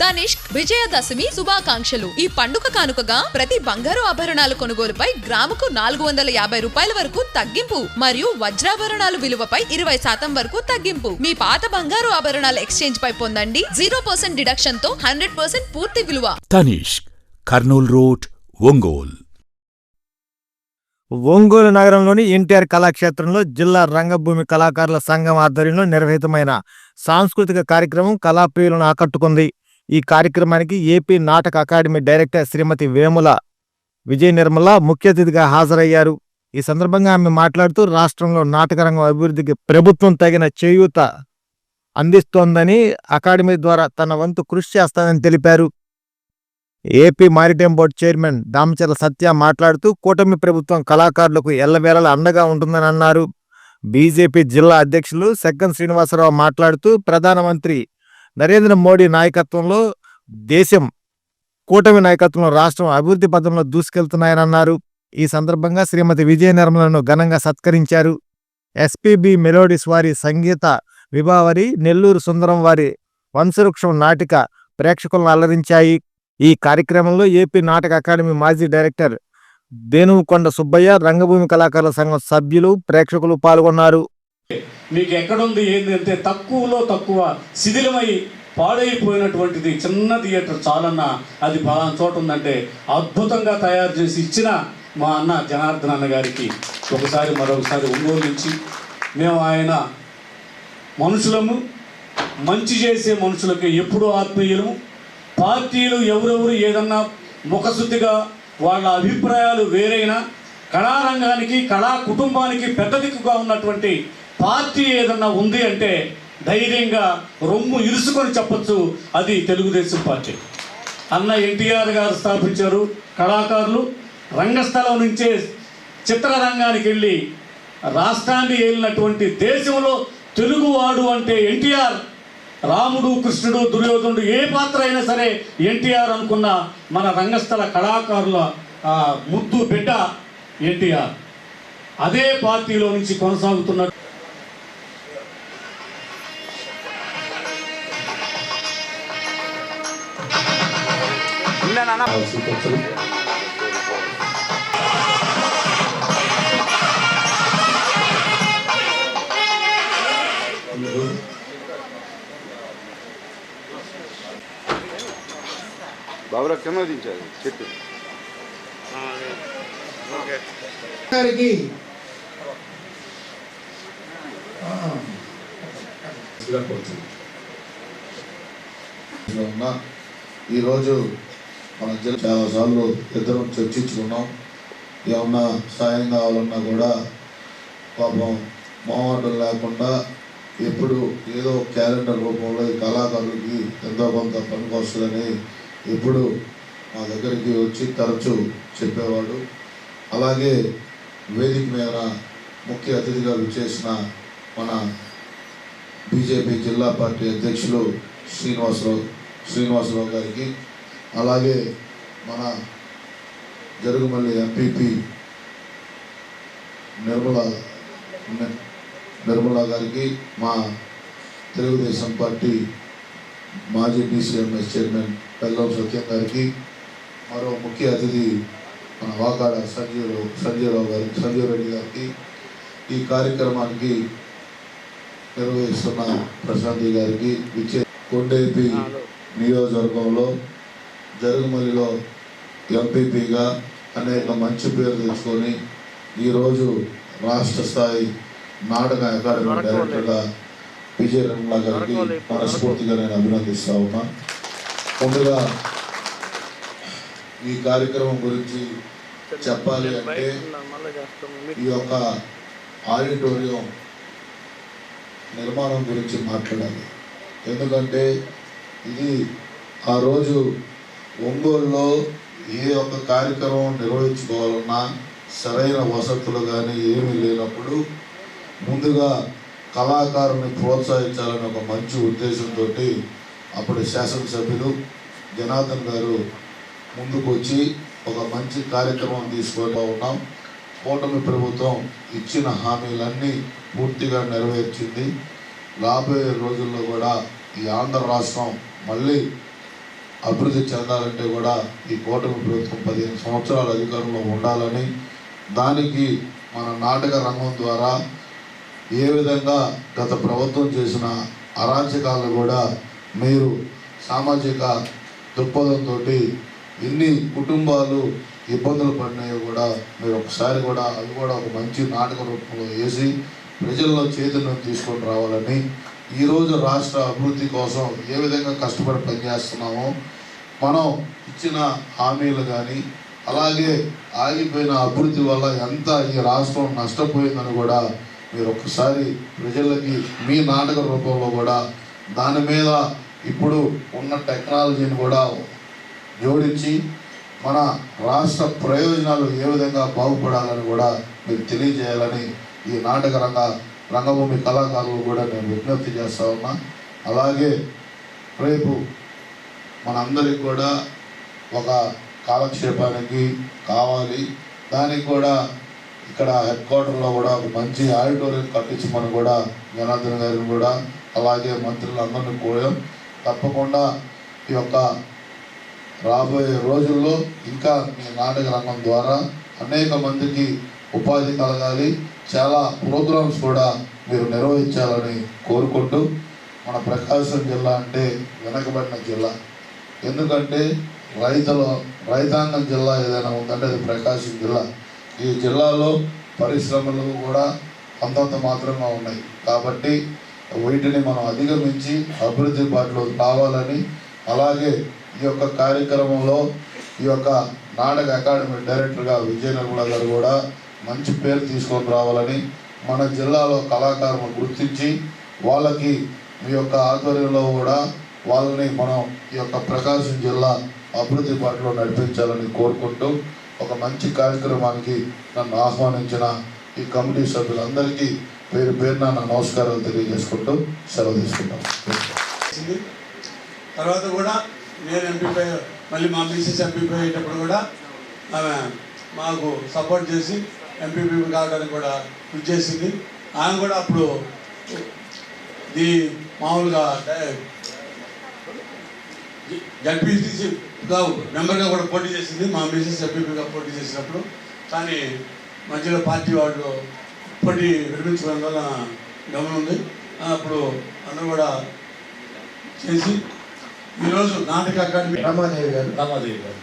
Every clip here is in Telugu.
తనిష్క్ విజయదశమి శుభాకాంక్షలు. ఈ పండుగ కానుకగా ప్రతి బంగారు ఆభరణాల కొనుగోలుపై గ్రాముకు నాలుగు వందల యాభై రూపాయల వరకు తగ్గింపు మరియు వజ్రాభరణాలు విలువపై ఇరవై శాతం వరకు తగ్గింపు. మీ పాత బంగారు ఆభరణాల ఎక్స్చేంజ్ పై పొందండి. జీరో పర్సెంట్ డిడక్షన్తో హండ్రెడ్ పర్సెంట్ పూర్తి విలువ. తనిష్క్ కర్నూల్ రోడ్ ఒంగోల్. ఒంగోలు నగరంలోని ఎన్టీఆర్ కళాక్షేత్రంలో జిల్లా రంగభూమి కళాకారుల సంఘం ఆధ్వర్యంలో నిర్వహితమైన సాంస్కృతిక కార్యక్రమం కళాప్రియులను ఆకట్టుకుంది. ఈ కార్యక్రమానికి ఏపీ నాటక అకాడమీ డైరెక్టర్ శ్రీమతి వేముల విజయ నిర్మల ముఖ్య అతిథిగా హాజరయ్యారు. ఈ సందర్భంగా ఆమె మాట్లాడుతూ రాష్ట్రంలో నాటకరంగం అభివృద్ధికి ప్రభుత్వం తగిన చేయూత అందిస్తోందని అకాడమీ ద్వారా తన వంతు కృషి చేస్తానని తెలిపారు. AP maritime board chairman Damacharla Satya మాట్లాడుతూ కూటమి ప్రభుత్వం కళాకారులకు ఎల్లవేళలా అండగా ఉంటుందని అన్నారు. బీజేపీ జిల్లా అధ్యక్షులు సెగ్గన్ శ్రీనివాసరావు మాట్లాడుతూ ప్రధానమంత్రి నరేంద్ర మోడీ నాయకత్వంలో దేశం కూటమి నాయకత్వంలో రాష్ట్రం అభివృద్ధి పథంలో దూసుకెళ్తున్నాయని అన్నారు. ఈ సందర్భంగా శ్రీమతి విజయ నిర్మలను ఘనంగా సత్కరించారు. ఎస్పీబి మెలోడీస్ వారి సంగీత విభావరి నెల్లూరు సుందరం వారి వంశవృక్షం నాటిక ప్రేక్షకులను అలరించాయి. ఈ కార్యక్రమంలో ఏపీ నాటక అకాడమీ మాజీ డైరెక్టర్ దేనుకొండ సుబ్బయ్య రంగభూమి కళాకారుల సంఘం సభ్యులు ప్రేక్షకులు పాల్గొన్నారు. మీకు ఎక్కడుంది ఏంది అంటే తక్కువలో తక్కువ శిథిలమై పాడైపోయినటువంటిది చిన్న థియేటర్ చాలన్నా అది పలానా చోట ఉందంటే అద్భుతంగా తయారు చేసి ఇచ్చిన మా అన్న జనార్దన్ అన్న గారికి ఒకసారి మరొకసారి ఒంగోలు నుంచి మేము ఆయన మనుషులము మంచి చేసే మనుషులకి ఎప్పుడూ ఆత్మీయులము. పార్టీలు ఎవరెవరు ఏదన్నా ముఖశుద్ధిగా వాళ్ళ అభిప్రాయాలు వేరైనా కళారంగానికి కళా కుటుంబానికి పెద్ద దిక్కుగా ఉన్నటువంటి పార్టీ ఏదన్నా ఉంది అంటే ధైర్యంగా రొమ్ము ఇరుసుకొని చెప్పొచ్చు. అది తెలుగుదేశం పార్టీ. అన్న ఎన్టీఆర్ గారు స్థాపించారు కళాకారులు. రంగస్థలం నుంచే చిత్రరంగానికి వెళ్ళి రాష్ట్రాన్ని ఏలినటువంటి దేశంలో తెలుగువాడు అంటే ఎన్టీఆర్. రాముడు కృష్ణుడు దుర్యోధనుడు ఏ పాత్ర అయినా సరే ఎన్టీఆర్ అనుకున్న మన రంగస్థల కళాకారుల ముద్దు బిడ్డ ఎన్టీఆర్. అదే పార్టీలో నుంచి కొనసాగుతున్న బాబురా కింద దించారు చెట్టు. గారికి. ఈరోజు మన చాలా చాలాసార్లు ఇద్దరం చర్చించుకున్నాం. ఏమన్నా సాయం కావాలన్నా కూడా పాపం మొహమాటం లేకుండా ఎప్పుడు ఏదో క్యాలెండర్ రూపంలో ఈ కళాకారులకి ఎంతో కొంత పనికి వస్తుందని ఎప్పుడు మా దగ్గరికి వచ్చి తరచూ చెప్పేవాడు. అలాగే వేదిక మీద ముఖ్య అతిథిగా విచ్చేసిన మన బీజేపీ జిల్లా పార్టీ అధ్యక్షులు శ్రీనివాసరావు శ్రీనివాసరావు గారికి అలాగే మన జరుగుమల్లి ఎంపీపీ నిర్మల నిర్మల గారికి మా తెలుగుదేశం పార్టీ మాజీ డీసీఎంఎస్ చైర్మన్ పెల్లం సత్యం గారికి మరో ముఖ్య అతిథి మన వాకాడ సంజీవరావు సంజీవరావు గారికి సంజీవ్ రెడ్డి గారికి ఈ కార్యక్రమానికి నిర్వహిస్తున్న ప్రశాంతి గారికి విచ్చే కొండేపి నియోజకవర్గంలో జరుగుమల్లిలో ఎంపీపీగా అనేక మంచి పేరు తెచ్చుకొని ఈరోజు రాష్ట్ర స్థాయి నాటక అకాడమీ డైరెక్టర్గా విజయ నిర్మల గారికి మనస్ఫూర్తిగా నేను అభినందిస్తా ఉన్నా. ముందుగా ఈ కార్యక్రమం గురించి చెప్పాలి అంటే ఈ యొక్క ఆడిటోరియం నిర్మాణం గురించి మాట్లాడాలి. ఎందుకంటే ఇది ఆ రోజు ఒంగోలులో ఏ ఒక్క కార్యక్రమం నిర్వహించుకోవాలన్నా సరైన వసతులు కానీ ఏమీ లేనప్పుడు ముందుగా కళాకారుని ప్రోత్సహించాలని ఒక మంచి ఉద్దేశంతో అప్పుడు శాసనసభ్యులు జనార్దన్ గారు ముందుకు వచ్చి ఒక మంచి కార్యక్రమం తీసుకొని ఉన్నాం. కూటమి ప్రభుత్వం ఇచ్చిన హామీలన్నీ పూర్తిగా నెరవేర్చింది. రాబోయే రోజుల్లో కూడా ఈ ఆంధ్ర రాష్ట్రం మళ్ళీ అభివృద్ధి చెందాలంటే కూడా ఈ కూటమి ప్రభుత్వం పదిహేను సంవత్సరాల అధికారంలో ఉండాలని దానికి మన నాటక రంగం ద్వారా ఏ విధంగా గత ప్రభుత్వం చేసిన అరాచకాలను కూడా మీరు సామాజిక దృక్పథంతో ఎన్ని కుటుంబాలు ఇబ్బందులు పడినాయో కూడా మీరు ఒకసారి కూడా అవి కూడా ఒక మంచి నాటక రూపంలో వేసి ప్రజల్లో చైతన్యం తీసుకొని రావాలని ఈరోజు రాష్ట్ర అభివృద్ధి కోసం ఏ విధంగా కష్టపడి పనిచేస్తున్నామో మనం ఇచ్చిన హామీలు కానీ అలాగే ఆగిపోయిన అభివృద్ధి వల్ల ఎంత ఈ రాష్ట్రం నష్టపోయిందని కూడా మీరు ఒక్కసారి ప్రజలకి మీ నాటక రూపంలో కూడా దాని మీద ఇప్పుడు ఉన్న టెక్నాలజీని కూడా జోడించి మన రాష్ట్ర ప్రయోజనాలు ఏ విధంగా బాగుపడాలని కూడా మీరు తెలియజేయాలని ఈ నాటక రంగ రంగభూమి కళాకారులు కూడా నేను విజ్ఞప్తి చేస్తా ఉన్నా. అలాగే రేపు మనందరికి కూడా ఒక కాలక్షేపానికి కావాలి. దానికి కూడా ఇక్కడ హెడ్ క్వార్టర్లో కూడా ఒక మంచి ఆడిటోరియం కట్టించమని కూడా జనార్దన్ గారిని కూడా అలాగే మంత్రులందరినీ కోరాం. తప్పకుండా ఈ యొక్క రాబోయే రోజుల్లో ఇంకా మీ నాటక రంగం ద్వారా అనేక మందికి ఉపాధి కలగాలి. చాలా ప్రోగ్రామ్స్ కూడా మీరు నిర్వహించాలని కోరుకుంటూ మన ప్రకాశం జిల్లా అంటే వెనకబడిన జిల్లా. ఎందుకంటే రైతుల రైతాంగం జిల్లా ఏదైనా ఉందంటే అది ప్రకాశం జిల్లా. ఈ జిల్లాలో పరిశ్రమలు కూడా అంతంత మాత్రంగా ఉన్నాయి. కాబట్టి వీటిని మనం అధిగమించి అభివృద్ధి బాటలో కావాలని అలాగే ఈ యొక్క కార్యక్రమంలో ఈ యొక్క నాటక అకాడమీ డైరెక్టర్గా విజయ నిర్మల గారు కూడా మంచి పేరు తీసుకొని రావాలని మన జిల్లాలో కళాకారులను గుర్తించి వాళ్ళకి మీ యొక్క ఆధ్వర్యంలో కూడా వాళ్ళని మనం ఈ యొక్క ప్రకాశం జిల్లా అభివృద్ధి పట్ల నడిపించాలని కోరుకుంటూ ఒక మంచి కార్యక్రమానికి నన్ను ఆహ్వానించిన ఈ కమిటీ సభ్యులందరికీ పేరు పేరున నా నమస్కారాలు తెలియజేసుకుంటూ సెలవు తీసుకుంటాం. తర్వాత కూడా నేను ఎంపీపై మళ్ళీ మా మిసెస్ ఎంపీపై అయ్యేటప్పుడు కూడా ఆమె మాకు సపోర్ట్ చేసి ఎంపీపీ కావడానికి కూడా కృషి చేసింది. ఆమె కూడా అప్పుడు ఇది మామూలుగా జడ్పీసీసీగా మెంబర్గా కూడా పోటీ చేసింది. మా మిసెస్ ఎంపీపీగా పోటీ చేసినప్పుడు. కానీ మధ్యలో పార్టీ వాళ్ళు పోటీ విరమించుకోవడం వల్ల గమనం ఉంది. అప్పుడు అందరూ కూడా చేసి ఈరోజు నాటక అకాడమీ రమాదేవి గారు. రమాదేవి గారు.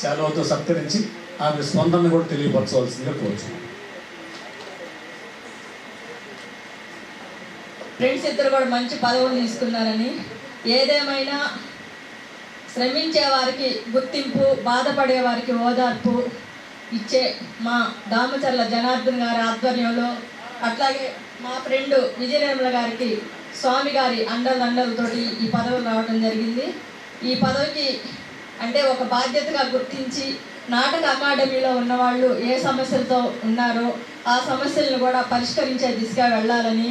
సెలవుతో సత్కరించి ఆమె స్పందన కూడా తెలియపరచవలసిందిగా కోరుచున్నాను. ఫ్రెండ్స్ ఇద్దరు కూడా మంచి పదవులు తీసుకున్నారని ఏదేమైనా శ్రమించే వారికి గుర్తింపు బాధపడే వారికి ఓదార్పు ఇచ్చే మా దామచర్ల జనార్దన్ గారి ఆధ్వర్యంలో అట్లాగే మా ఫ్రెండ్ విజయనిర్మల గారికి స్వామి గారి అండలండలతోటి ఈ పదవి రావడం జరిగింది. ఈ పదవికి అంటే ఒక బాధ్యతగా గుర్తించి నాటక అకాడమీలో ఉన్నవాళ్ళు ఏ సమస్యలతో ఉన్నారో ఆ సమస్యలను కూడా పరిష్కరించే దిశగా వెళ్ళాలని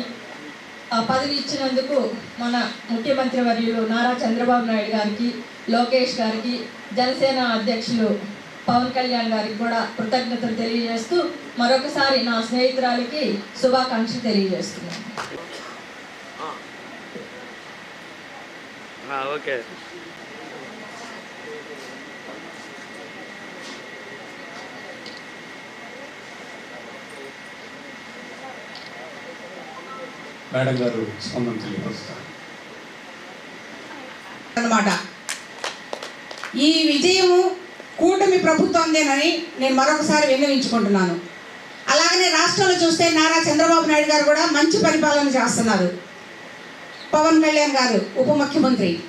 పదవి ఇచ్చినందుకు మన ముఖ్యమంత్రి వర్యులు నారా చంద్రబాబు నాయుడు గారికి లోకేష్ గారికి జనసేన అధ్యక్షులు పవన్ కళ్యాణ్ గారికి కూడా కృతజ్ఞతలు తెలియజేస్తూ మరొకసారి నా స్నేహితురాలకి శుభాకాంక్షలు తెలియజేస్తున్నాను. ఓకే. మేడం గారు స్పందన తెలియపరుస్తారు. అన్నమాట. ఈ విజయము కూటమి ప్రభుత్వందేనని నేను మరొకసారి విన్నవించుకుంటున్నాను. అలాగనే రాష్ట్రంలో చూస్తే నారా చంద్రబాబు నాయుడు గారు కూడా మంచి పరిపాలన చేస్తున్నారు. పవన్ కళ్యాణ్ గారు ఉప ముఖ్యమంత్రి.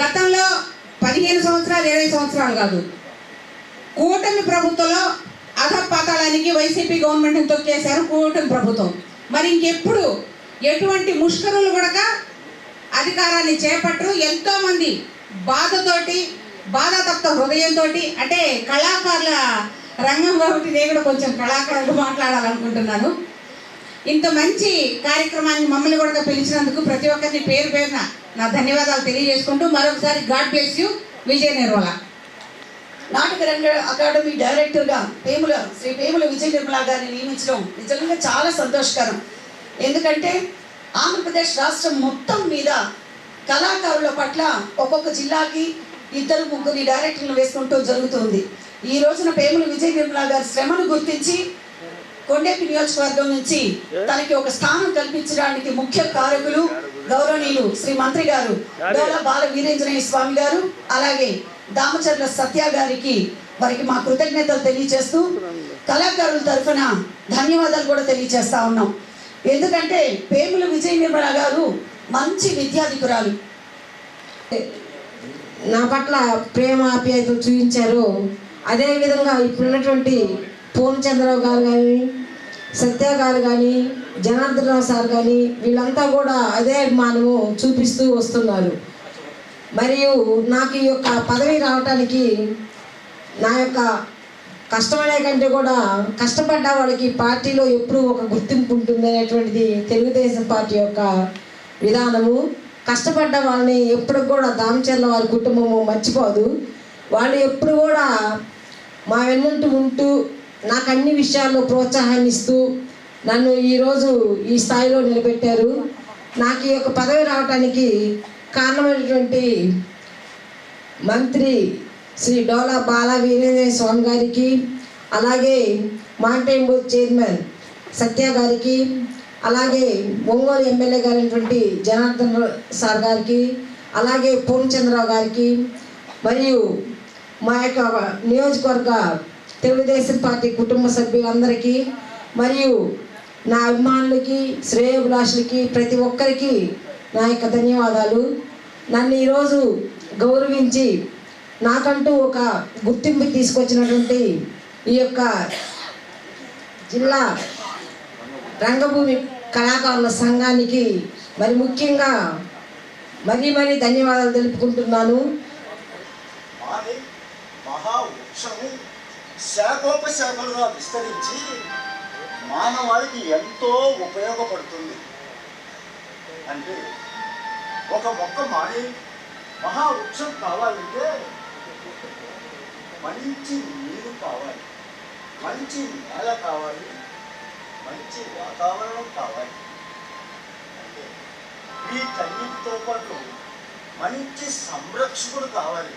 గతంలో పదిహేను సంవత్సరాలు ఇరవై సంవత్సరాలు కాదు. కూటమి ప్రభుత్వంలో అధపాతాళానికి వైసీపీ గవర్నమెంట్ని తొక్కేశారు కూటమి ప్రభుత్వం. మరి ఇంకెప్పుడు ఎటువంటి ముష్కరులు కూడా అధికారాన్ని చేపట్టరు. ఎంతోమంది బాధతోటి బాధాతప్త హృదయంతో అంటే కళాకారుల రంగం కాబట్టి నేను కూడా కొంచెం కళాకారులు మాట్లాడాలనుకుంటున్నాను. ఇంత మంచి కార్యక్రమాన్ని మమ్మల్ని కూడా పిలిచినందుకు ప్రతి ఒక్కరిని పేరు పేరున నా ధన్యవాదాలు తెలియజేసుకుంటూ మరొకసారి God bless you. Vijaya Nirmala నాటక రంగ అకాడమీ డైరెక్టర్గా పేముల శ్రీ పేముల విజయ నిర్మలా గారిని నియమించడం నిజంగా చాలా సంతోషకరం. ఎందుకంటే ఆంధ్రప్రదేశ్ రాష్ట్రం మొత్తం మీద కళాకారుల పట్ల ఒక్కొక్క జిల్లాకి ఇద్దరు ముగ్గురి డైరెక్టర్లు వేసుకుంటూ జరుగుతుంది. ఈ రోజున పేముల విజయ నిర్మలా గారి శ్రమను గుర్తించి కొండేపి నియోజకవర్గం నుంచి తనకి ఒక స్థానం కల్పించడానికి ముఖ్య కారకులు గౌరవనీయులు శ్రీ మంత్రి గారు బాల వీరేంజనేయ స్వామి గారు అలాగే దామచర్ల సత్య గారికి వారికి మా కృతజ్ఞతలు తెలియజేస్తూ కళాకారుల తరఫున ధన్యవాదాలు కూడా తెలియజేస్తా ఉన్నాం. ఎందుకంటే పేముల విజయ నిర్మల గారు మంచి విద్యాధికురాలు. నా పట్ల ప్రేమ ఆప్యాయతలు చూపించారు. అదేవిధంగా ఇప్పుడున్నటువంటి పూర్ణచంద్రరావు గారు కానీ సత్య గారు కానీ జనార్దనరావు సార్ కానీ వీళ్ళంతా కూడా అదే అభిమానము చూపిస్తూ వస్తున్నారు. మరియు నాకు ఈ యొక్క పదవి రావటానికి నా యొక్క కష్టమనే కంటే కూడా కష్టపడ్డ వాళ్ళకి పార్టీలో ఎప్పుడూ ఒక గుర్తింపు ఉంటుంది అనేటువంటిది తెలుగుదేశం పార్టీ యొక్క విధానము. కష్టపడ్డ వాళ్ళని ఎప్పుడు కూడా దామచర్ల వారి కుటుంబము మర్చిపోదు. వాళ్ళు ఎప్పుడు కూడా మా వెన్నంటూ ఉంటూ నాకు అన్ని విషయాల్లో ప్రోత్సాహాన్ని ఇస్తూ నన్ను ఈరోజు ఈ స్థాయిలో నిలబెట్టారు. నాకు ఈ యొక్క పదవి రావటానికి కారణమైనటువంటి మంత్రి శ్రీ డోలా బాల వీరేంద్ర స్వామి గారికి అలాగే మాంటైన్ బోర్డ్ చైర్మన్ సత్య గారికి అలాగే ఒంగోలు ఎమ్మెల్యే గారైనటువంటి జనార్దన్ సార్ గారికి అలాగే పూర్ణచంద్రరావు గారికి మరియు మా యొక్క నియోజకవర్గ తెలుగుదేశం పార్టీ కుటుంబ సభ్యులందరికీ మరియు నా అభిమానులకి శ్రేయోభిలాషులకి ప్రతి ఒక్కరికి నా యొక్క ధన్యవాదాలు. నన్ను ఈరోజు గౌరవించి నాకంటూ ఒక గుర్తింపు తీసుకొచ్చినటువంటి ఈ యొక్క జిల్లా రంగభూమి కళాకారుల సంఘానికి మరి ముఖ్యంగా మరీ మరీ ధన్యవాదాలు తెలుపుకుంటున్నాను. శాఖోపశాఖలుగా విస్తరించి మానవాళికి ఎంతో ఉపయోగపడుతుంది. అంటే ఒక మొక్క మాని మహావృక్షం కావాలంటే మంచి నీరు కావాలి మంచి నేల కావాలి మంచి వాతావరణం కావాలి. అంటే వీటన్నిటితో పాటు మంచి సంరక్షకుడు కావాలి.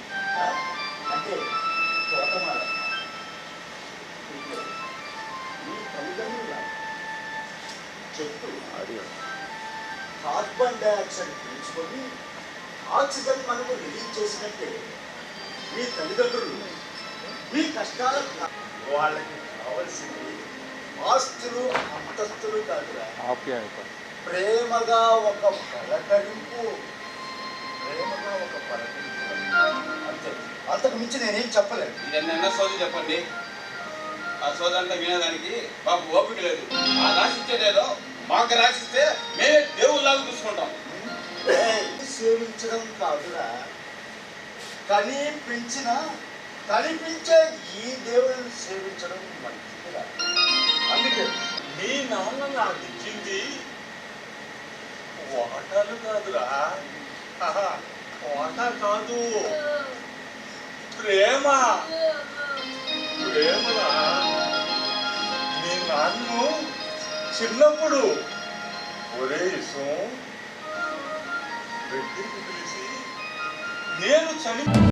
అంటే తోటమాల. ఈ మీ తల్లిదండ్రుల చెట్టు కార్బన్ డైఆక్సైడ్ పీల్చుకొని ఆక్సిజన్ మనకు రిలీజ్ చేసినట్టే మీ తల్లిదండ్రులు మీ కష్టాల వాళ్ళకి కావలసింది ఆస్తులు అంతస్తులు కాదురా. ప్రేమగా ఒక పలకరింపు. ప్రేమగా ఒక పలకరింపు. అంతే. అంతకు మించి నేనేం చెప్పలేను. ఎన్నెన్న సోది చెప్పండి. ఆ సోది అంతా వినేదానికి మాకు ఓపిక లేదు. ఆ రాసిచ్చేదేదో మాకు రాసిస్తే మేమే దేవుళ్ళలాగా చూసుకుంటాం. సేవించడం కాదురా. కని పెంచిన కనిపించే ఈ దేవుడిని సేవించడం మంచిదిరా. అందుకే మీ నాన్న నాకు ఇచ్చింది. వాటాలు కాదురా. ఆహా, వాటా కాదు. ప్రేమ. ప్రేమరా. మీ నాన్ను చిన్నప్పుడు. ఒరే ఇసం దగ్గరికి పిలిచి నేను చని